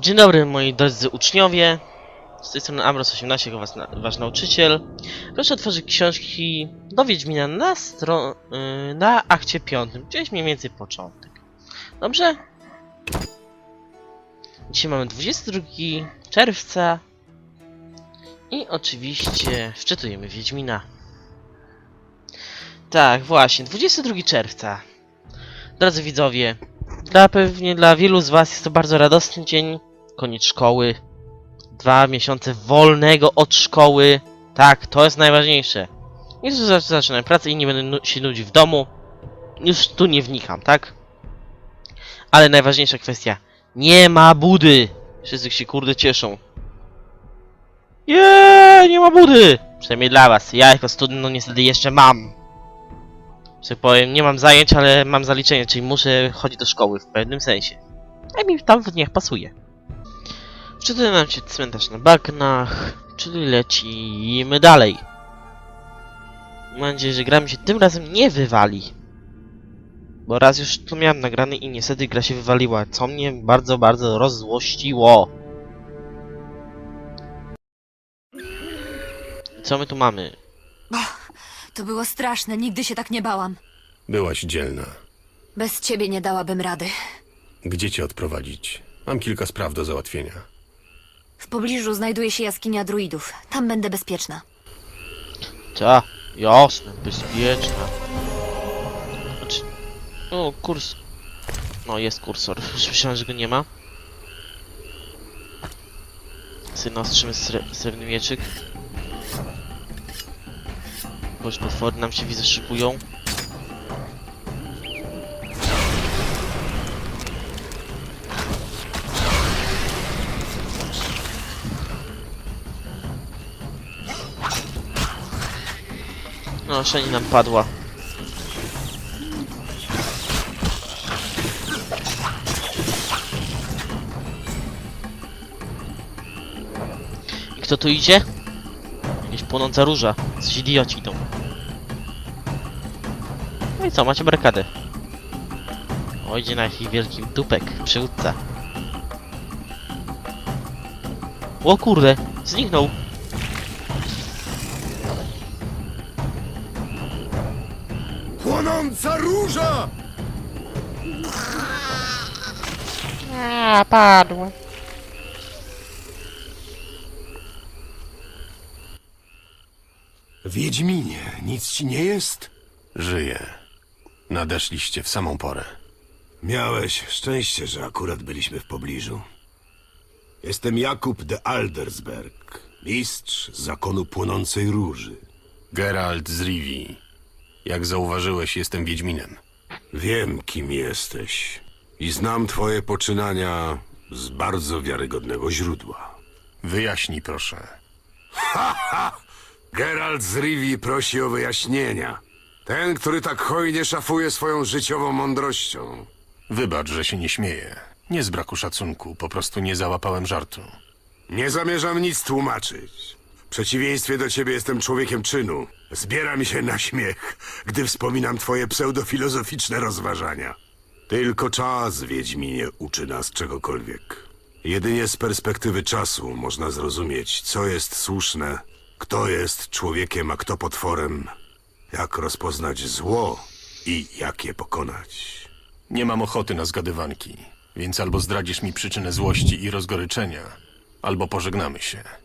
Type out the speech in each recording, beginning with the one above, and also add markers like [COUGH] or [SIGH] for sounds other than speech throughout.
Dzień dobry moi drodzy uczniowie. Z tej strony Amros18 jako was, wasz nauczyciel. Proszę otworzyć książki do Wiedźmina na, yy, na akcie piątym, gdzieś mniej więcej początek. Dobrze? Dzisiaj mamy 22 czerwca i oczywiście wczytujemy Wiedźmina. Tak, właśnie, 22 czerwca. Drodzy widzowie, dla pewnie dla wielu z was jest to bardzo radosny dzień. Koniec szkoły. Dwa miesiące wolnego od szkoły. Tak, to jest najważniejsze. Już za- zaczynam pracę i nie będę się nudzić w domu. Już tu nie wnikam, tak? Ale najważniejsza kwestia. Nie ma budy! Wszyscy się kurde cieszą. Jeee, nie ma budy! Przynajmniej dla was. Ja jako student no niestety jeszcze mam. Że tak powiem, nie mam zajęć, ale mam zaliczenie, czyli muszę chodzić do szkoły w pewnym sensie. A mi tam w dniach pasuje. Wczytuje nam się cmentarz na bagnach, czyli lecimy dalej. Mam nadzieję, że gra mi się tym razem nie wywali. Bo raz już to miałem nagrany i niestety gra się wywaliła, co mnie bardzo, bardzo rozzłościło. Co my tu mamy? To było straszne, nigdy się tak nie bałam. Byłaś dzielna. Bez ciebie nie dałabym rady. Gdzie cię odprowadzić? Mam kilka spraw do załatwienia. W pobliżu znajduje się jaskinia druidów. Tam będę bezpieczna. Ta, jasne, bezpieczna. Znaczy, o, kurs. No, jest kursor. [LAUGHS] Już myślałem, że go nie ma. Sobie naostrzymy sre srebrny mieczyk. Bo już potwory nam się widzę szykują. Szani nam padła. I kto tu idzie? Jakaś płonąca róża. Coś idioci idą. No i co, macie barykady. O, idzie na jakiś wielki dupek, przywódca. O kurde, zniknął. Płonąca róża! A, padła. Wiedźminie, nic ci nie jest? Żyję. Nadeszliście w samą porę. Miałeś szczęście, że akurat byliśmy w pobliżu. Jestem Jakub de Aldersberg, mistrz zakonu płonącej róży. Geralt z Rivii. Jak zauważyłeś, jestem Wiedźminem. Wiem, kim jesteś i znam twoje poczynania z bardzo wiarygodnego źródła. Wyjaśnij proszę. Geralt z Rivii prosi o wyjaśnienia. Ten, który tak hojnie szafuje swoją życiową mądrością. Wybacz, że się nie śmieję. Nie z braku szacunku, po prostu nie załapałem żartu. Nie zamierzam nic tłumaczyć. Przeciwieństwie do ciebie jestem człowiekiem czynu. Zbiera mi się na śmiech, gdy wspominam twoje pseudofilozoficzne rozważania. Tylko czas, Wiedźminie, uczy nas czegokolwiek. Jedynie z perspektywy czasu można zrozumieć, co jest słuszne, kto jest człowiekiem, a kto potworem, jak rozpoznać zło i jak je pokonać. Nie mam ochoty na zgadywanki, więc albo zdradzisz mi przyczynę złości i rozgoryczenia, albo pożegnamy się.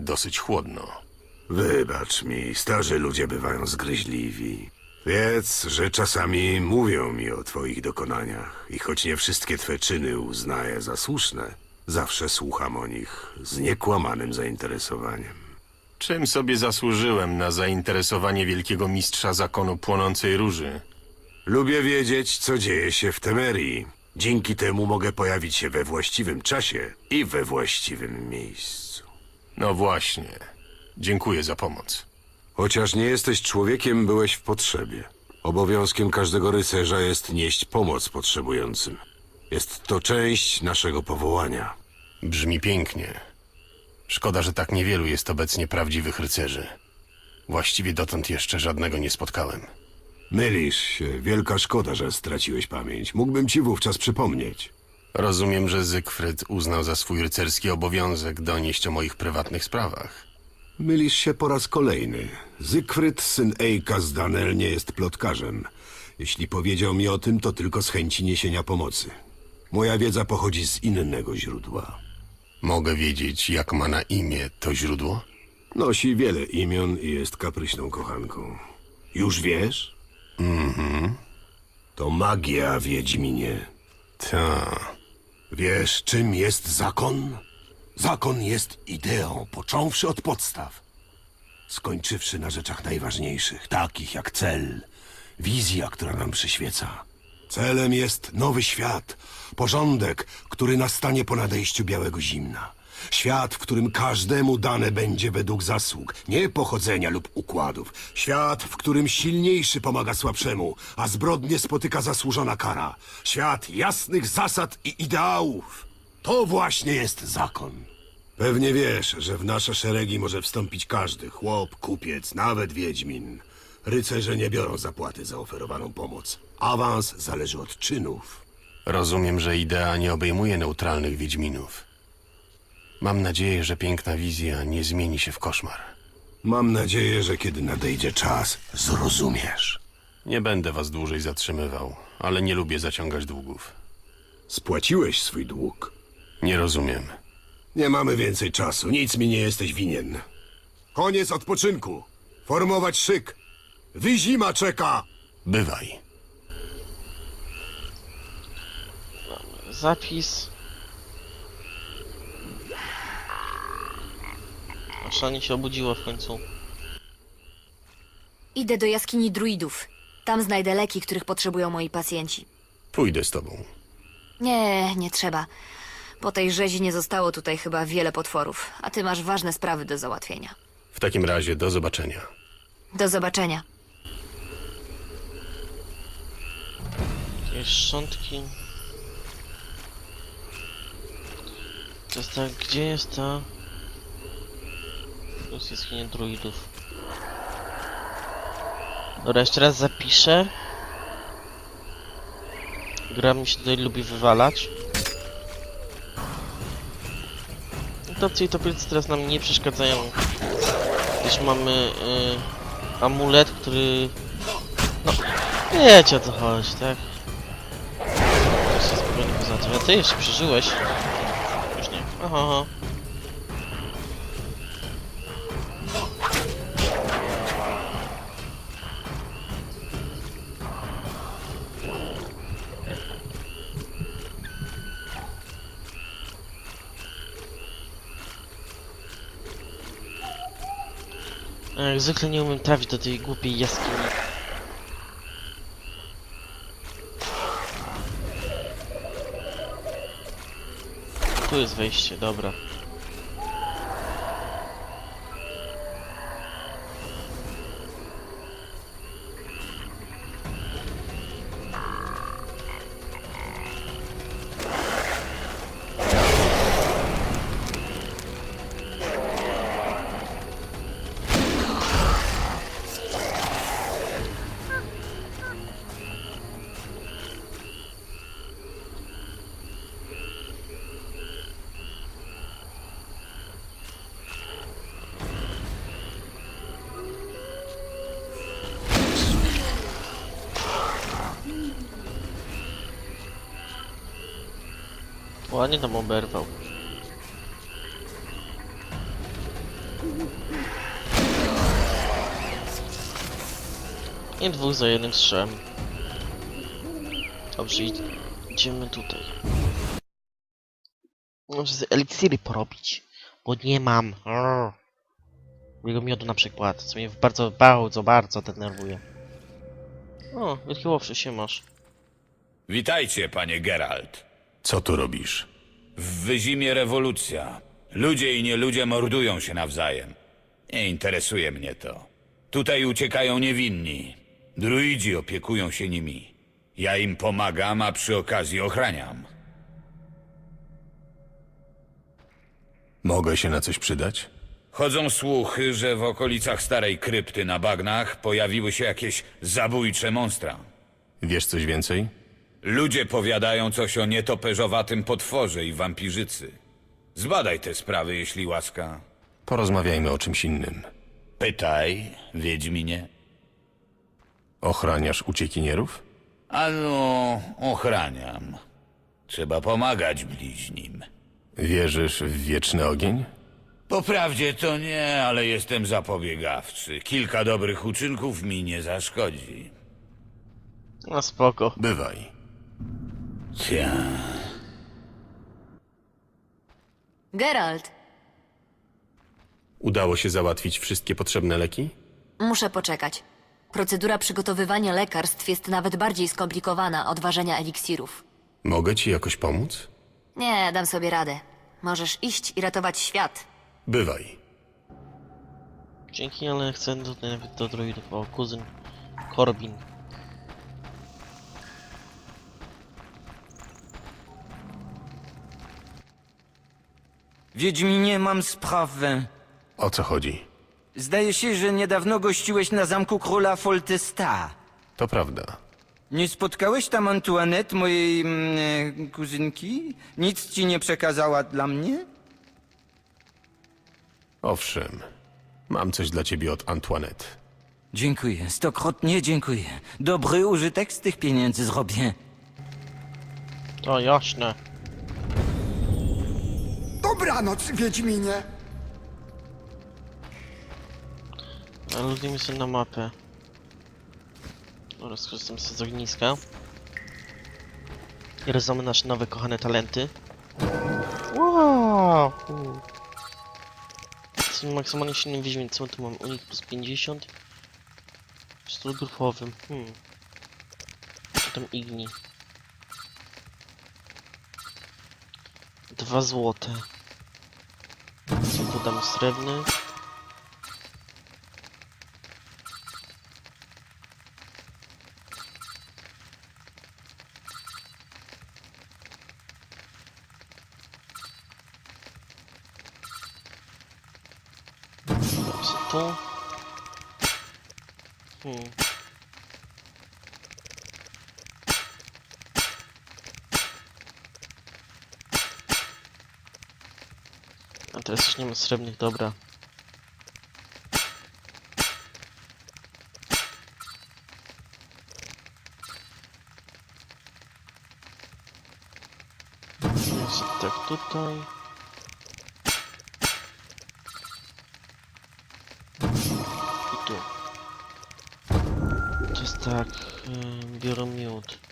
Dosyć chłodno. Wybacz mi, starzy ludzie bywają zgryźliwi. Wiedz, że czasami mówią mi o twoich dokonaniach i choć nie wszystkie twe czyny uznaję za słuszne, zawsze słucham o nich z niekłamanym zainteresowaniem. Czym sobie zasłużyłem na zainteresowanie wielkiego mistrza zakonu płonącej róży? Lubię wiedzieć, co dzieje się w Temerii. Dzięki temu mogę pojawić się we właściwym czasie i we właściwym miejscu. No właśnie. Dziękuję za pomoc. Chociaż nie jesteś człowiekiem, byłeś w potrzebie. Obowiązkiem każdego rycerza jest nieść pomoc potrzebującym. Jest to część naszego powołania. Brzmi pięknie. Szkoda, że tak niewielu jest obecnie prawdziwych rycerzy. Właściwie dotąd jeszcze żadnego nie spotkałem. Mylisz się. Wielka szkoda, że straciłeś pamięć. Mógłbym ci wówczas przypomnieć. Rozumiem, że Zygfryd uznał za swój rycerski obowiązek donieść o moich prywatnych sprawach. Mylisz się po raz kolejny. Zygfryd, syn Ejka z Danel, nie jest plotkarzem. Jeśli powiedział mi o tym, to tylko z chęci niesienia pomocy. Moja wiedza pochodzi z innego źródła. Mogę wiedzieć, jak ma na imię to źródło? Nosi wiele imion i jest kapryśną kochanką. Już wiesz? Mhm. To magia, Wiedźminie. Ta. Wiesz, czym jest zakon? Zakon jest ideą, począwszy od podstaw. Skończywszy na rzeczach najważniejszych, takich jak cel, wizja, która nam przyświeca. Celem jest nowy świat, porządek, który nastanie po nadejściu białego zimna. Świat, w którym każdemu dane będzie według zasług, nie pochodzenia lub układów. Świat, w którym silniejszy pomaga słabszemu, a zbrodnie spotyka zasłużona kara. Świat jasnych zasad i ideałów. To właśnie jest zakon. Pewnie wiesz, że w nasze szeregi może wstąpić każdy chłop, kupiec, nawet wiedźmin. Rycerze nie biorą zapłaty za oferowaną pomoc. Awans zależy od czynów. Rozumiem, że idea nie obejmuje neutralnych wiedźminów. Mam nadzieję, że piękna wizja nie zmieni się w koszmar. Mam nadzieję, że kiedy nadejdzie czas, zrozumiesz. Nie będę was dłużej zatrzymywał, ale nie lubię zaciągać długów. Spłaciłeś swój dług. Nie rozumiem. Nie mamy więcej czasu, nic mi nie jesteś winien. Koniec odpoczynku. Formować szyk. Wyzima czeka. Bywaj. Zapis. Szani się obudziło w końcu. Idę do jaskini druidów. Tam znajdę leki, których potrzebują moi pacjenci. Pójdę z tobą. Nie, nie trzeba. Po tej rzezi nie zostało tutaj chyba wiele potworów, a ty masz ważne sprawy do załatwienia. W takim razie do zobaczenia. Do zobaczenia. Jakieś szczątki. To jest tak, gdzie jest ta... Jaskinia druidów. Dobra, jeszcze raz zapiszę. Gra mi się tutaj lubi wywalać. Topcy i topielcy teraz nam nie przeszkadzają. Gdyż mamy y, amulet, który... No, wiecie o co chodzi, tak? To się spokojnie poza tym. Ty jeszcze przeżyłeś. Już nie. Aha, aha. Jak zwykle nie umiem trafić do tej głupiej jaskini. Tu jest wejście, dobra. Ładnie tam oberwał. Nie dwóch za jednym strzem. Dobrze, id idziemy tutaj. Muszę sobie eliksiry porobić, bo nie mam. Arr. Jego miodu na przykład, co mnie bardzo, bardzo, bardzo denerwuje. O, wielki łowszy się masz. Witajcie, panie Geralt. Co tu robisz? W Wyzimie rewolucja. Ludzie i nieludzie mordują się nawzajem. Nie interesuje mnie to. Tutaj uciekają niewinni. Druidzi opiekują się nimi. Ja im pomagam, a przy okazji ochraniam. Mogę się na coś przydać? Chodzą słuchy, że w okolicach starej krypty na bagnach pojawiły się jakieś zabójcze monstra. Wiesz coś więcej? Ludzie powiadają coś o nietoperzowatym potworze i wampirzycy. Zbadaj te sprawy, jeśli łaska. Porozmawiajmy o czymś innym. Pytaj, Wiedźminie. Ochraniasz uciekinierów? Ano, ochraniam. Trzeba pomagać bliźnim. Wierzysz w wieczny ogień? Po prawdzie to nie, ale jestem zapobiegawczy. Kilka dobrych uczynków mi nie zaszkodzi. No spoko. Bywaj. Cia. Geralt, Udało się załatwić wszystkie potrzebne leki? muszę poczekać. Procedura przygotowywania lekarstw jest nawet bardziej skomplikowana od ważenia eliksirów. Mogę ci jakoś pomóc? Nie, dam sobie radę. Możesz iść i ratować świat. Bywaj. Dzięki, ale chcę do, nawet do druidów. O, kuzyn Corbin. Wiedźminie, mam sprawę. O co chodzi? Zdaje się, że niedawno gościłeś na zamku króla Foltesta. To prawda. Nie spotkałeś tam Antoinette, mojej mm, e, kuzynki? Nic ci nie przekazała dla mnie? Owszem. Mam coś dla ciebie od Antoinette. Dziękuję, stokrotnie dziękuję. Dobry użytek z tych pieniędzy zrobię. O, jasne. Dobranoc, Wiedźminie. Ale lubimy sobie na mapę. Dobra, skorzystam sobie z ogniska. I rozdamy nasze nowe kochane talenty. Wow! Jestem maksymalnie silnym wiedźmiem, co tu mam? Unik plus 50. Stół grupowym. Hmm. Co tam igni? Dwa złote. Dam srebrny? Hmm. Teraz już nie ma srebrnych, dobra. Jest tak tutaj. I tu. To jest tak, yy, biorę miód.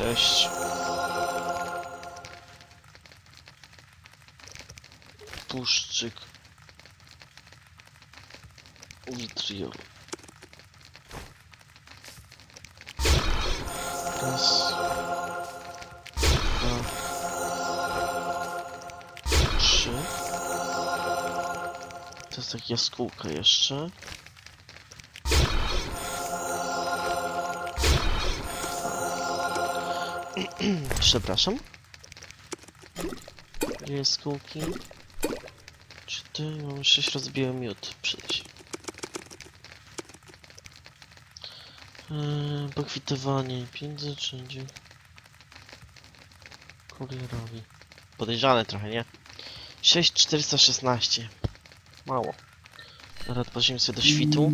Sześć. Puszczyk. Vitriol. Raz. Dwa. Trzy. To jest tak jaskółka jeszcze. Przepraszam. Dwie jaskółki. Cztery, mam sześć rozbiłem miód. Przecież. Eee, pokwitowanie. Pięć wszędzie. Kurierowi. Podejrzane trochę, nie? 6416. Mało. Teraz pozimy sobie do świtu.